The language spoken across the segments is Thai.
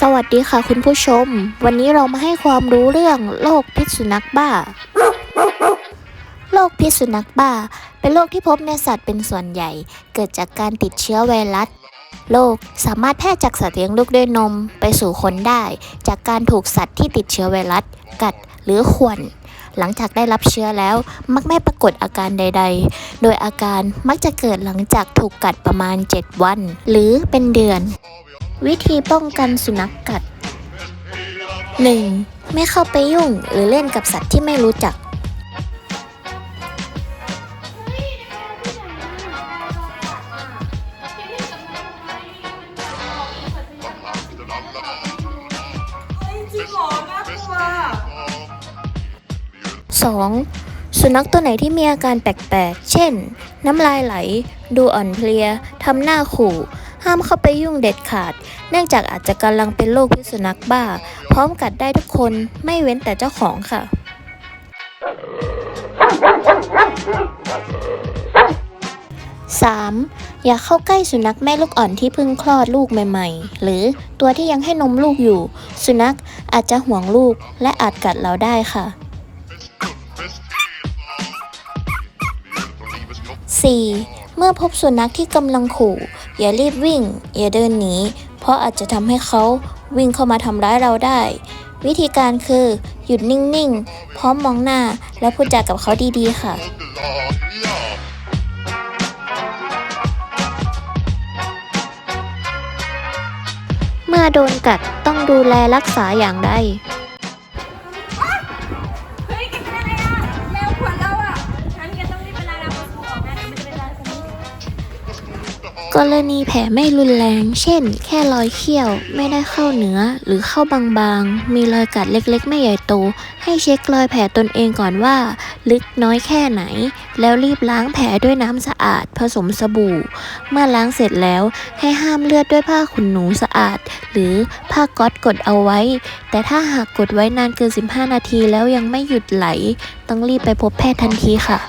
สวัสดีค่ะคุณผู้ชม วันนี้เรามาให้ความรู้เรื่องโรคพิษสุนัขบ้า โรคพิษสุนัขบ้า เป็นโรคที่พบในสัตว์เป็นส่วนใหญ่ เกิดจากการติดเชื้อไวรัส โรคสามารถแพร่จากสัตว์เลี้ยงลูกด้วยนมไปสู่คนได้ จากการถูกสัตว์ที่ติดเชื้อไวรัส กัดหรือข่วน หลังจากได้รับเชื้อแล้วมักไม่ปรากฏอาการใด ๆ โดยอาการมักจะเกิดหลังจากถูกกัดประมาณ 7 วัน หรือเป็นเดือน วิธีป้องกันสุนัขกัด 1. ไม่เข้าไปยุ่งหรือเล่นกับสัตว์ที่ไม่รู้จัก จริงเหรอน่ากลัว 2. สุนัขตัวไหนที่มีอาการแปลกๆ เช่น น้ำลายไหล ดูอ่อนเพลีย ทำหน้าขู่ ห้ามเข้าไปยุ่งเด็ดขาด เนื่องจากอาจจะกำลังเป็นโรคพิษสุนัขบ้า พร้อมกัดได้ทุกคนไม่เว้นแต่เจ้าของค่ะ 3. อย่าเข้าใกล้สุนัขแม่ลูกอ่อนที่เพิ่งคลอดลูกใหม่ๆ หรือตัวที่ยังให้นมลูกอยู่ สุนัขอาจจะห่วงลูกและอาจกัดเราได้ค่ะ 4. เมื่อพบสุนัขที่กำลังขู่ อย่ารีบวิ่ง อย่าเดินหนี เพราะอาจจะทำให้เขาวิ่งเข้ามาทำร้ายเราได้ วิธีการคือหยุดนิ่งๆ พร้อมมองหน้าและพูดจากับเขาดีๆ ค่ะเมื่อโดนกัดต้องดูแลรักษาอย่างไร กรณีแผลไม่รุนแรง เช่น แค่รอยเขี้ยว ไม่ได้เข้าเนื้อ หรือเข้าบางๆ มีรอยกัดเล็กๆ ไม่ใหญ่โต ให้เช็ครอยแผลตนเองก่อนว่า ลึกน้อยแค่ไหน แล้วรีบล้างแผลด้วยน้ำสะอาด ผสมสบู่ เมื่อล้างเสร็จแล้ว ให้ห้ามเลือดด้วยผ้าขนหนูสะอาด หรือผ้าก๊อตกดเอาไว้ แต่ถ้าหากกดไว้นานเกิน 15 นาทีแล้วยังไม่หยุดไหล ต้องรีบไปพบแพทย์ทันทีค่ะ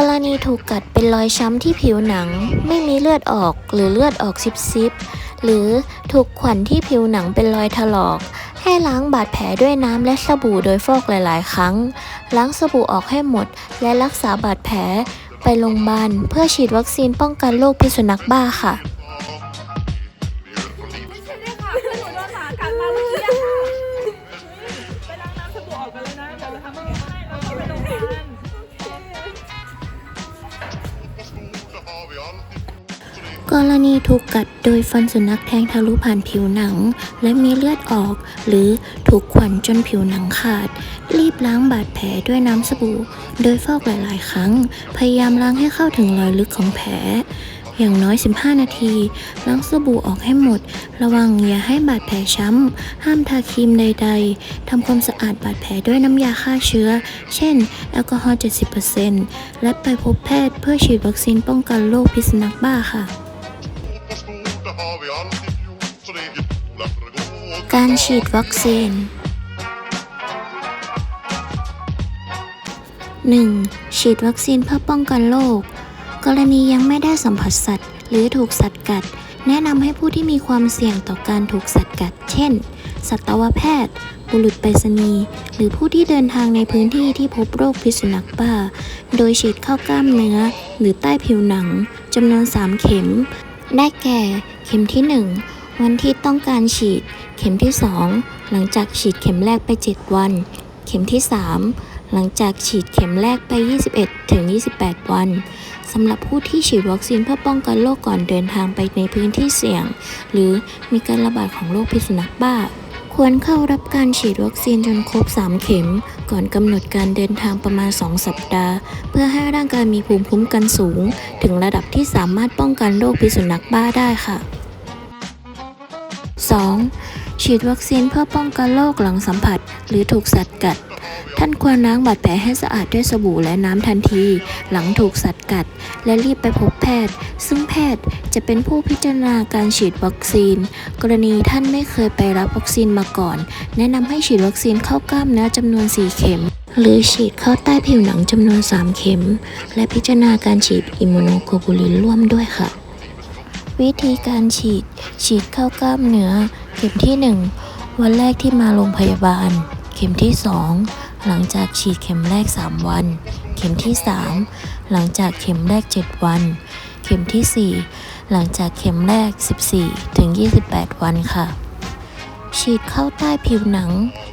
กรณีถูกกัดเป็นรอยช้ำที่ผิวหนัง ไม่มีเลือดออกหรือเลือดออกซิบๆหรือถูกขวัญที่ผิวหนังเป็นรอยถลอก ให้ล้างบาดแผลด้วยน้ำและสบู่โดยฟอกหลายๆ ครั้ง ล้างสบู่ออกให้หมด และรักษาบาดแผลไปโรงพยาบาลเพื่อฉีดวัคซีนป้องกันโรคพิษสุนัขบ้าค่ะ ไม่ใช่เลยค่ะคือหนูโดนหมากัดมาเมื่อ กรณีถูกกัดโดยฟันสุนัขแทงทะลุผ่านผิวหนัง และมีเลือดออก หรือถูกขวัญจนผิวหนังขาด รีบล้างบาดแผลด้วยน้ำสบู่ โดยฟอกหลาย ๆ ครั้ง พยายามล้างให้เข้าถึงรอยลึกของแผล อย่างน้อย 15 นาที ล้างสบู่ออกให้หมด ระวังอย่าให้บาดแผลช้ำ ห้ามทาครีมใด ๆทำความสะอาดบาดแผลด้วยน้ำยาฆ่าเชื้อ เช่น แอลกอฮอล์ 70%และไปพบแพทย์เพื่อฉีดวัคซีนป้องกันโรคพิษสุนัขบ้าค่ะ การฉีดวัคซีน 1. ฉีดวัคซีนเพื่อป้องกันโรค กรณียังไม่ได้สัมผัสสัตว์ หรือถูกสัตว์กัด แนะนำให้ผู้ที่มีความเสี่ยงต่อการถูกสัตว์กัด เช่น สัตวแพทย์ บุรุษไปรษณีย์ หรือผู้ที่เดินทางในพื้นที่ที่พบโรคพิษสุนัขบ้า โดยฉีดเข้ากล้ามเนื้อ หรือใต้ผิวหนังจำนวน 3 เข็ม ได้แก่ เข็มที่ 1 วันที่ต้องการฉีด เข็มที่ 2 หลังจากฉีดเข็มแรกไป 7 วัน เข็มที่ 3 หลังจากฉีดเข็มแรกไป 21 ถึง 28 วันสำหรับผู้ที่ฉีดวัคซีนเพื่อป้องกันโรคก่อนเดินทางไปในพื้นที่เสี่ยง หรือมีการระบาดของโรคพิษสุนัขบ้า ควรเข้ารับการฉีดวัคซีนจนครบ 3 เข็ม ก่อนกำหนดการเดินทางประมาณ 2 สัปดาห์ เพื่อให้ร่างกายมีภูมิคุ้มกันสูง ถึงระดับที่สามารถป้องกันโรคพิษสุนัขบ้าได้ค่ะ 2. ฉีดวัคซีนเพื่อป้องกันโรคหลังสัมผัส หรือถูกสัตว์กัด ท่านควรล้างบาดแผลให้สะอาดด้วยสบู่และน้ำทันที หลังถูกสัตว์กัด และรีบไปพบแพทย์ ซึ่งแพทย์จะเป็นผู้พิจารณาการฉีดวัคซีน กรณีท่านไม่เคยไปรับวัคซีนมาก่อน แนะนำให้ฉีดวัคซีนเข้ากล้ามเนื้อจำนวน 4 เข็ม หรือฉีดเข้าใต้ผิวหนังจำนวน 3 เข็ม และพิจารณาการฉีดอิมมูโนโกลบูลินร่วมด้วยค่ะ วิธีการฉีด ฉีดเข้ากล้ามเนื้อ เข็มที่ 1 วันแรกที่มาโรงพยาบาล เข็มที่ 2 หลังจากฉีดเข็มแรก 3 วัน เข็มที่ 3 หลังจากเข็มแรก 7 วัน เข็มที่ 4 หลังจากเข็มแรก 14 ถึง 28 วันค่ะ ฉีดเข้าใต้ผิวหนัง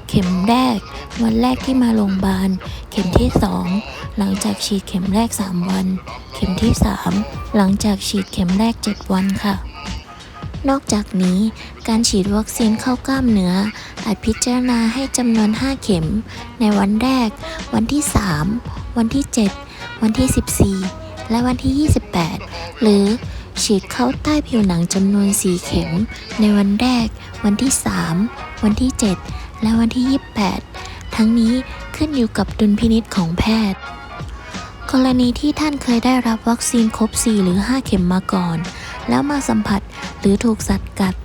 เข็มแรก วันแรกที่มาโรงพยาบาล เข็มที่ 2 หลังจากฉีดเข็มแรก 3 วัน เข็มที่ 3 หลังจากฉีดเข็มแรก 7 วันค่ะนอกจากนี้การฉีดวัคซีนเข้ากล้ามเนื้อ อาจพิจารณาให้จำนวน 5 เข็ม ในวันแรก วันที่ 3 วันที่ 7 วันที่ 14 และวันที่ 28 หรือฉีดเข้าใต้ผิวหนังจำนวน 4 เข็ม ในวันแรก วันที่ 3 วันที่ 7 และวันที่ 28 ทั้งนี้ขึ้นอยู่กับดุลพินิษของแพทย์ กรณีที่ท่านเคยได้รับวัคซีนครบ 4 หรือ 5 เข็มมาก่อน แล้วมาสัมผัสหรือถูกสัตว์กัด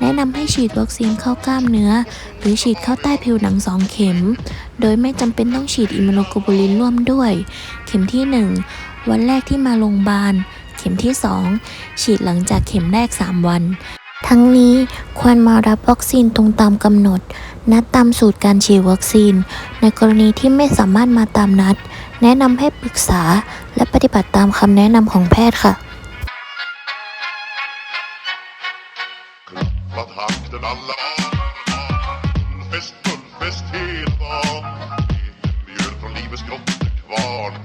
แนะนำให้ฉีดวัคซีนเข้ากล้ามเนื้อ หรือฉีดเข้าใต้ผิวหนัง2เข็ม โดยไม่จำเป็นต้องฉีดอิมมูโนโกลบูลินร่วมด้วย เข็มที่ 1 วันแรกที่มาโรงพยาบาล เข็มที่ 2 ฉีดหลังจากเข็มแรก 3 วัน ทั้งนี้ควรมารับวัคซีนตรงตามกำหนด นัดตามสูตรการฉีดวัคซีน ในกรณีที่ไม่สามารถมาตามนัด แนะนำให้ปรึกษาและปฏิบัติตามคำแนะนำของแพทย์ค่ะ tappat takten alla Bullfest, bullfest hela dagen Det är från livets grottekvarn